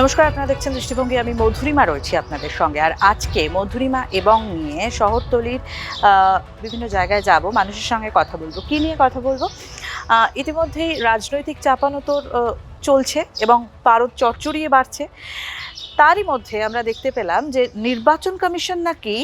নমস্কার, আপনারা দেখছেন দৃষ্টিভঙ্গি। আমি মধুরিমা রয়েছি আপনাদের সঙ্গে। আর আজকে মধুরিমা এবং নিয়ে শহরতলির বিভিন্ন জায়গায় যাব। মানুষের সঙ্গে কথা বলব। কি নিয়ে কথা বলব? ইতিমধ্যেই রাজনৈতিক চাপানোতর তোর চলছে এবং পারদ চড়চড়িয়ে বাড়ছে। তারই মধ্যে আমরা দেখতে পেলাম যে নির্বাচন কমিশন নাকি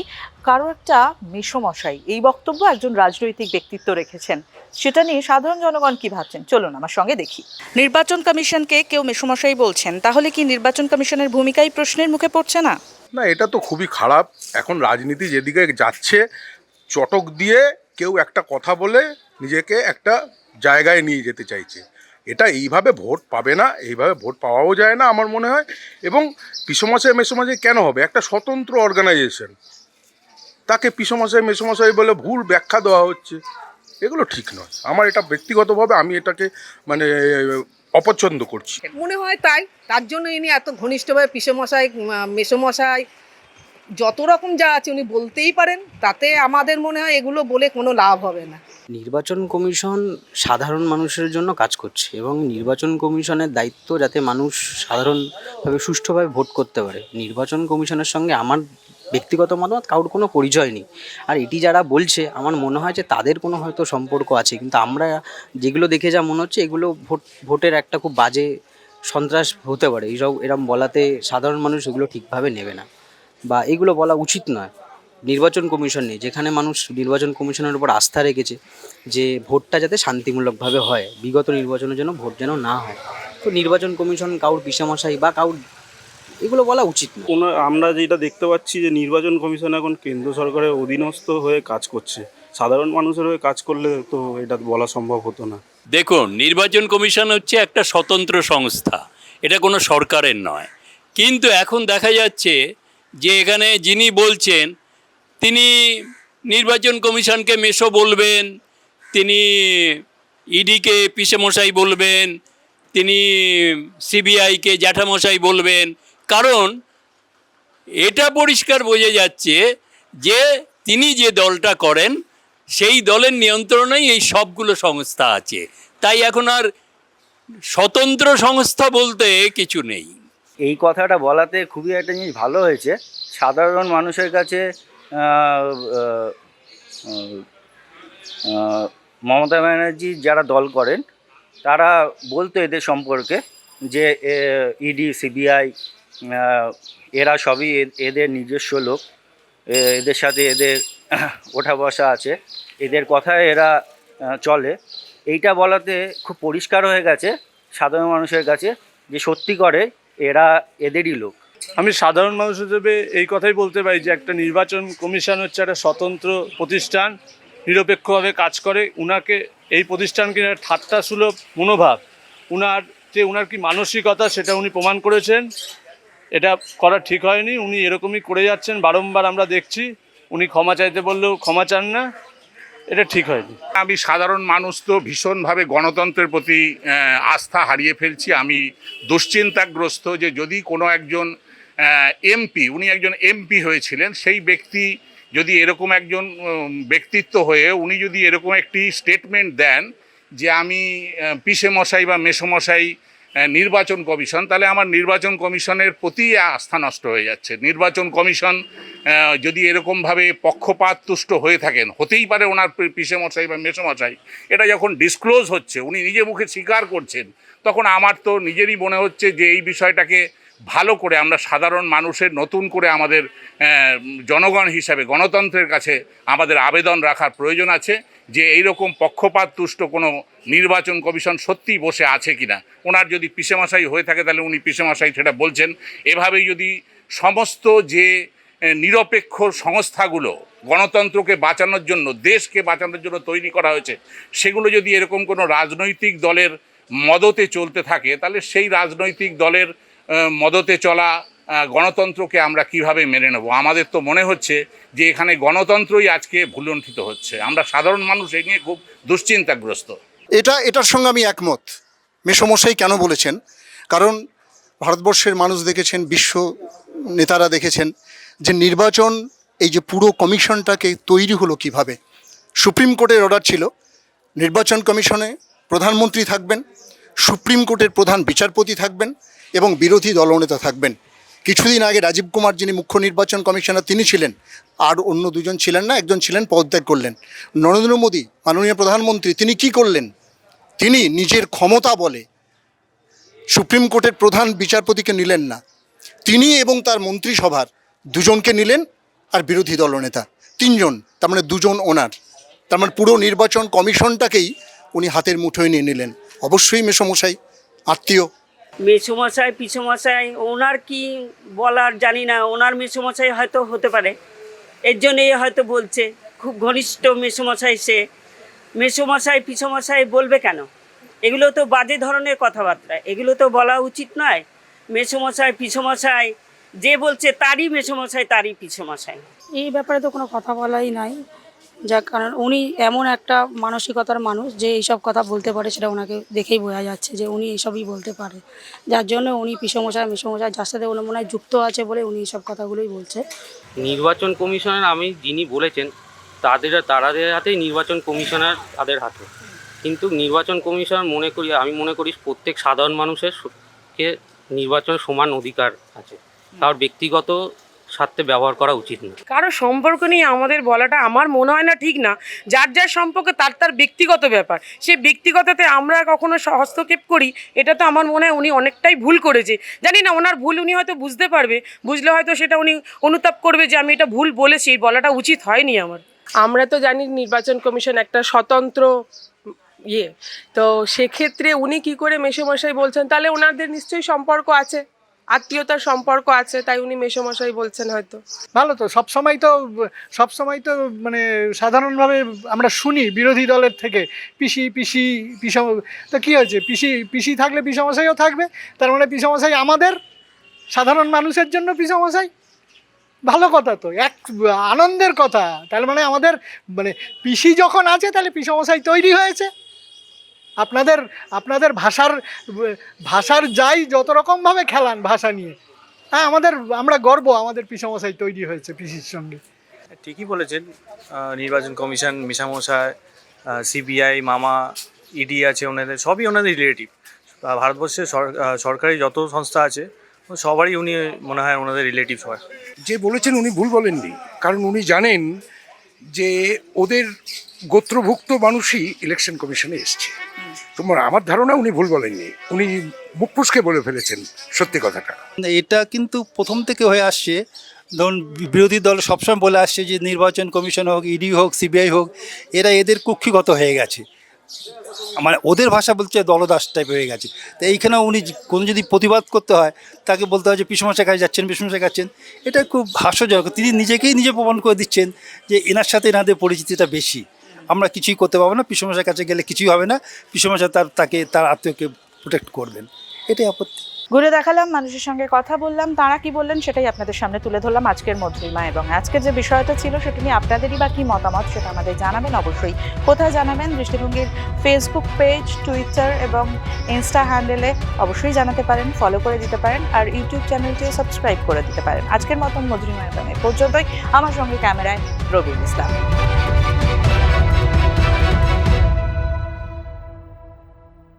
কারও একটা মেষমশাই এই বক্তব্য একজন রাজনৈতিক ব্যক্তিত্ব রেখেছেন। সেটা নিয়ে সাধারণ জনগণ কি ভাবছেন? চলুন আমার সঙ্গে দেখি। নির্বাচন কমিশনকে কেউ মেষমশাই বলছেন, তাহলে কি নির্বাচন কমিশনের ভূমিকাই প্রশ্নের মুখে পড়ছে না? না, এটা তো খুবই খারাপ। এখন রাজনীতি যেদিকে যাচ্ছে, চটক দিয়ে কেউ একটা কথা বলে নিজেকে একটা জায়গায় নিয়ে যেতে চাইছে। এটা এইভাবে ভোট পাবে না, এইভাবে ভোট পাওয়াও যায় না আমার মনে হয়। এবং পিসমশাই, মেসমশাই কেন হবে? একটা স্বতন্ত্র অর্গানাইজেশন তাকে পিসমশাই, মেসমশাই বলে ভুল ব্যাখ্যা দেওয়া হচ্ছে। এগুলো ঠিক নয়। আমার এটা ব্যক্তিগতভাবে আমি এটাকে মানে অপছন্দ করছি। মনে হয় তাই। তার জন্য ইনি এত ঘনিষ্ঠভাবে পিসেমশাই মেসোমশাই যত রকম যা আছে উনি বলতেই পারেন, তাতে আমাদের মনে হয় এগুলো বলে কোনো লাভ হবে না। নির্বাচন কমিশন সাধারণ মানুষের জন্য কাজ করছে এবং নির্বাচন কমিশনের দায়িত্ব যাতে মানুষ সাধারণভাবে সুষ্ঠুভাবে ভোট করতে পারে। নির্বাচন কমিশনের সঙ্গে আমার ব্যক্তিগত মতামত, কারোর কোনো পরিচয় নেই। আর এটি যারা বলছে, আমার মনে হয় যে তাদের কোনো হয়তো সম্পর্ক আছে, কিন্তু আমরা যেগুলো দেখে যা মনে হচ্ছে, এগুলো ভোট, ভোটের একটা খুব বাজে সন্ত্রাস হতে পারে। এইসব এরম বলাতে সাধারণ মানুষ এগুলো ঠিকভাবে নেবে না। বা এগুলো বলা উচিত নয়। নির্বাচন কমিশন নেই যেখানে মানুষ নির্বাচন কমিশনের উপর আস্থা রেখেছে যে ভোটটা যাতে শান্তিমূলকভাবে হয় বিগত নির্বাচনের জন্য ভোট যেন না হয়। তো নির্বাচন কমিশন কাউর পিসামশাই বা কাউর এগুলো বলা উচিত না। কোনো আমরা যেটা দেখতে পাচ্ছি যে নির্বাচন কমিশন এখন কেন্দ্র সরকারের অধীনস্থ হয়ে কাজ করছে। সাধারণ মানুষের হয়ে কাজ করলে তো এটা বলা সম্ভব হতো না। দেখুন নির্বাচন কমিশন হচ্ছে একটা স্বতন্ত্র সংস্থা। এটা কোনো সরকারের নয়। কিন্তু এখন দেখা যাচ্ছে যে এখানে যিনি বলছেন, তিনি নির্বাচন কমিশনকে মেশো বলবেন, তিনি ইডিকে পিসেমশাই বলবেন, তিনি সিবিআইকে জ্যাঠামশাই বলবেন। কারণ এটা পরিষ্কার বোঝা যাচ্ছে যে তিনি যে দলটা করেন, সেই দলের নিয়ন্ত্রণেই এই সবগুলো সংস্থা আছে। তাই এখন আর স্বতন্ত্র সংস্থা বলতে কিছু নেই। এই কথাটা বলাতে খুবই একটা জিনিস ভালো হয়েছে। সাধারণ মানুষের কাছে মমতা ব্যানার্জি যারা দল করেন, তারা বলতো এদের সম্পর্কে যে ইডি সিবিআই এরা সবই এদের নিজস্ব লোক। এদের সাথে এদের ওঠা বসা আছে। এদের কথায় এরা চলে। এইটা বলাতে খুব পরিষ্কার হয়ে গেছে সাধারণ মানুষের কাছে যে সত্যি করে এরা এদেরই লোক। আমি সাধারণ মানুষ হিসেবে এই কথাই বলতে পারি যে একটা নির্বাচন কমিশন হচ্ছে একটা স্বতন্ত্র প্রতিষ্ঠান, নিরপেক্ষভাবে কাজ করে। উনাকে এই প্রতিষ্ঠানকে ঠাট্টা সুলভ মনোভাব, উনার যে উনার কি মানসিকতা সেটা উনি প্রমাণ করেছেন। এটা করা ঠিক হয়নি, উনি এরকমই করে যাচ্ছেন। বারংবার আমরা দেখছি, উনি ক্ষমা চাইতে বললেও ক্ষমা চান না। এটা ঠিক হয়নি। আমি সাধারণ মানুষ তো ভীষণভাবে গণতন্ত্রের প্রতি আস্থা হারিয়ে ফেলছি। আমি দুশ্চিন্তাগ্রস্ত যে যদি কোনো একজন এমপি, উনি একজন এমপি হয়েছিলেন, সেই ব্যক্তি যদি এরকম একজন ব্যক্তিত্ব হয়ে উনি যদি এরকম একটি স্টেটমেন্ট দেন যে আমি পিসে মশাই বা মেসমশাই নির্বাচন কমিশন, তাহলে আমার নির্বাচন কমিশনের প্রতি আস্থা নষ্ট হয়ে যাচ্ছে। নির্বাচন কমিশন যদি এরকমভাবে পক্ষপাত তুষ্ট হয়ে থাকেন, হতেই পারে ওনার পিসে মশাই বা মেসমশাই, এটা যখন ডিসক্লোজ হচ্ছে, উনি নিজে মুখে স্বীকার করছেন, তখন আমার তো নিজেরই মনে হচ্ছে যে এই বিষয়টাকে ভালো করে আমরা সাধারণ মানুষের নতুন করে আমাদের জনগণ হিসাবে, গণতন্ত্রের কাছে আমাদের আবেদন রাখার প্রয়োজন আছে। যে এইরকম পক্ষপাত তুষ্ট কোনো নির্বাচন কমিশন সত্যিই বসে আছে কিনা? ওনার যদি পিসেমশাই হয়ে থাকে, তাহলে উনি পিসেমশাই সেটা বলছেন। এভাবেই যদি সমস্ত যে নিরপেক্ষ সংস্থাগুলো গণতন্ত্রকে বাঁচানোর জন্য, দেশকে বাঁচানোর জন্য তৈরি করা হয়েছে, সেগুলো যদি এরকম কোনো রাজনৈতিক দলের মদতে চলতে থাকে, তাহলে সেই রাজনৈতিক দলের মদতে চলা গণতন্ত্রকে আমরা কীভাবে মেনে নেব? আমাদের তো মনে হচ্ছে যে এখানে গণতন্ত্রই আজকে ভুলণ্ঠিত হচ্ছে। আমরা সাধারণ মানুষ এই নিয়ে খুব দুশ্চিন্তাগ্রস্ত। এটা, এটার সঙ্গে আমি একমত। মেসমশাই কেন বলেছেন? কারণ ভারতবর্ষের মানুষ দেখেছেন, বিশ্ব নেতারা দেখেছেন যে নির্বাচন, এই যে পুরো কমিশনটাকে তৈরি হলো কীভাবে। সুপ্রিম কোর্টের অর্ডার ছিল। নির্বাচন কমিশনে প্রধানমন্ত্রী থাকবেন, সুপ্রিম কোর্টের প্রধান বিচারপতি থাকবেন এবং বিরোধী দলনেতা থাকবেন। কিছুদিন আগে রাজীব কুমার যিনি মুখ্য নির্বাচন কমিশনার, তিনি ছিলেন। আর অন্য দুজন ছিলেন না, একজন ছিলেন, পদত্যাগ করলেন। নরেন্দ্র মোদী, মাননীয় প্রধানমন্ত্রী, তিনি কি করলেন? তিনি নিজের ক্ষমতা বলে সুপ্রিম কোর্টের প্রধান বিচারপতিকে নিলেন না। তিনি এবং তার মন্ত্রিসভার দুজনকে নিলেন আর বিরোধী দলনেতা তিনজন, তার মানে দুজন ওনার। তার মানে পুরো নির্বাচন কমিশনটাকেই উনি হাতের মুঠোয় নিয়ে নিলেন। অবশ্যই মেসমশাই, আত্মীয় মেসোমশাই, পিসোমশাই, ওনার কি বলার জানি না, ওনার মেসোমশাই হয়তো হতে পারে। এর জন্যই হয়তো বলছে, খুব ঘনিষ্ঠ মেসোমশাই সে। মেসোমশাই, পিসোমশাই বলবে কেন? এগুলো তো বাজে ধরনের কথাবার্তা, এগুলো তো বলা উচিত নয়। মেসোমশাই, পিসোমশাই, যে বলছে তারই মেসোমশাই, তারই পিসোমশাই। এই ব্যাপারে তো কোনো কথা বলাই নাই। যার কারণ উনি এমন একটা মানসিকতার মানুষ যে এইসব কথা বলতে পারে সেটা ওনাকে দেখেই বোঝা যাচ্ছে যে উনি এইসবই বলতে পারে। যার জন্য উনি পিসমশাই, মিসমশাই যার সাথে উনি মনে যুক্ত আছে বলে উনি এইসব কথাগুলোই বলছে। নির্বাচন কমিশনার আমি যিনি বলেছেন, তাদের তাদের হাতেই নির্বাচন কমিশনার তাদের হাতে। কিন্তু নির্বাচন কমিশনার মনে করি, আমি মনে করি প্রত্যেক সাধারণ মানুষের কে নির্বাচন সমান অধিকার আছে। তার ব্যক্তিগত স্বার্থে ব্যবহার করা উচিত না। কারও সম্পর্ক নিয়ে আমাদের বলাটা আমার মনে হয় না ঠিক না। যার যার সম্পর্কে তার তার ব্যক্তিগত ব্যাপার। সে ব্যক্তিগততে আমরা কখনো স- হস্তক্ষেপ করি এটা তো আমার মনে হয় উনি অনেকটাই ভুল করেছে। জানি না ওনার ভুল উনি হয়তো বুঝতে পারবে। বুঝলে হয়তো সেটা উনি অনুতাপ করবে যে আমি এটা ভুল বলেছি বলাটা উচিত হয়নি আমার। আমরা তো জানি নির্বাচন কমিশন একটা স্বতন্ত্র ইয়ে। তো সেক্ষেত্রে উনি কি করে মেসোমশাই বলছেন তাহলে ওনাদের নিশ্চয়ই সম্পর্ক আছে। আত্মীয়তার সম্পর্ক আছে, তাই উনি মেসোমশাই বলছেন হয়তো। ভালো তো, সব সময় তো, সব সময় তো মানে সাধারণভাবে আমরা শুনি বিরোধী দলের থেকে, পিসি পিসি, পিস, তো কী হয়েছে? পিসি পিসি থাকলে পিসমশাইও থাকবে, তার মানে পিসমশাই আমাদের সাধারণ মানুষের জন্য পিসমশাই? ভালো কথা তো, এক আনন্দের কথা, তার মানে আমাদের মানে পিসি যখন আছে, তাহলে পিসমশাই তৈরি হয়েছে। আপনাদের আপনাদের ভাষার ভাষার যাই যত রকমভাবে খেলান ভাষা নিয়ে হ্যাঁ আমাদের আমরা গর্ব আমাদের পিসমশাই তৈরি হয়েছে পিসির সঙ্গে। ঠিকই বলেছেন নির্বাচন কমিশন মিশামশাই সিবিআই মামা ইডি আছে ওনাদের সবই ওনাদের রিলেটিভ ভারতবর্ষের সর- সরকারি যত সংস্থা আছে সবারই উনি মনে হয় ওনাদের রিলেটিভ হয়। যে বলেছেন উনি ভুল বলেননি কারণ উনি জানেন যে ওদের গোত্রভুক্ত মানুষই ইলেকশন কমিশনে এসছে। তোমার আমার ধারণা উনি ভুল বলেননি। উনি মুখ ফুসকে বলে ফেলেছেন সত্যি কথাটা। এটা কিন্তু প্রথম থেকে হয়ে আসছে। ধরুন, বিরোধী দল সবসময় বলে আসছে যে নির্বাচন কমিশন হোক, ইডি হোক, সিবিআই হোক, এরা এদের কুক্ষিগত হয়ে গেছে। মানে ওদের ভাষা বলছে দলদাস টাইপ হয়ে গেছে। তো এইখানে উনি কোনো যদি প্রতিবাদ করতে হয়, তাকে বলতে হয় যে পিসমশাই কাছে যাচ্ছেন পিসমশাই খাচ্ছেন এটা খুব হাস্যজনক। তিনি নিজেকেই নিজে প্রমাণ করে দিচ্ছেন যে এনার সাথে এনাদের পরিচিতিটা বেশি। আমরা কিছুই করতে পারব না পিসমশার কাছে গেলে কিছুই হবে না, পিসমশাই তার, তাকে, তার আত্মীয়কে প্রোটেক্ট করবেন। এটাই আপত্তি। ঘুরে দেখালাম, মানুষের সঙ্গে কথা বললাম, তারা কি বললেন সেটাই আপনাদের সামনে তুলে ধরলাম আজকের মধুরিমা এবং আজকের যে বিষয়টা ছিল সেটা নিয়ে আপনাদেরই বা কি মতামত সেটা আমাদের জানাবেন অবশ্যই। কোথায় জানাবেন? দৃষ্টিভঙ্গির ফেসবুক পেজ টুইটার এবং ইনস্টা হ্যান্ডেলে অবশ্যই জানাতে পারেন ফলো করে দিতে পারেন আর ইউটিউব চ্যানেলটিও সাবস্ক্রাইব করে দিতে পারেন। আজকের মতন মধুরিমা এবং এ পর্যন্তই। আমার সঙ্গে ক্যামেরায় রবিউল ইসলাম।